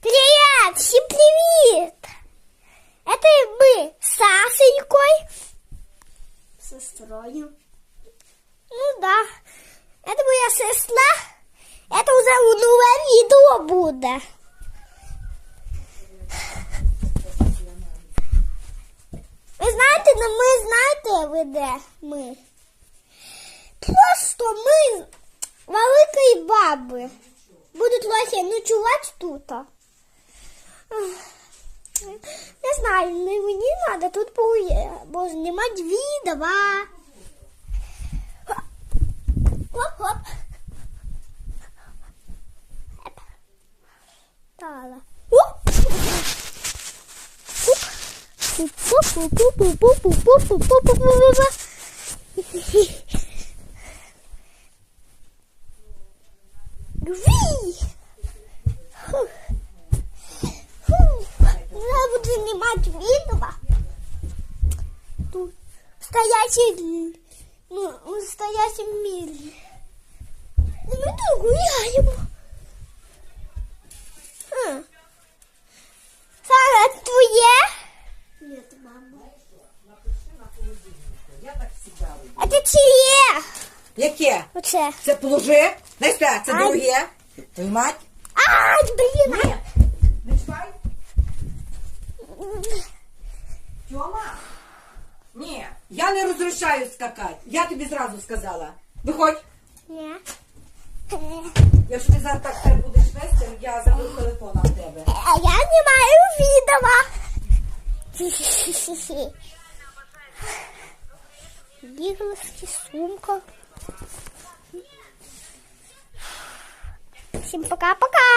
Привет! Всем привет! Это мы с Асенькой. Сестрою. Ну да. Это моя сестра. Это уже новое видео буде. Ви знаєте, ну ми знаєте, ви де ми? Просто ми великої баби. Будуть лохи ночувати тут. Не знаю, не мені треба тут бо- бо знімати відео. Хоп-хоп. Еп. Тала. Оп. снимать видео. Тут ну, в настоящем мире. И ну, мы тут гуляем. А. Сара, твое? Нет, мама. А це чиє? Яке? Оце. Это плуже? Настя, это друге. Твою мать? Ай, блин! Тьома? Ні, я не розрішаю скакати. Я тобі зразу сказала. Виходь. Ні. Якщо ти зараз так себе будеш вести, я заберу телефон в тебе. А я знімаю відео. Біглоски, сумка. Всім пока-пока.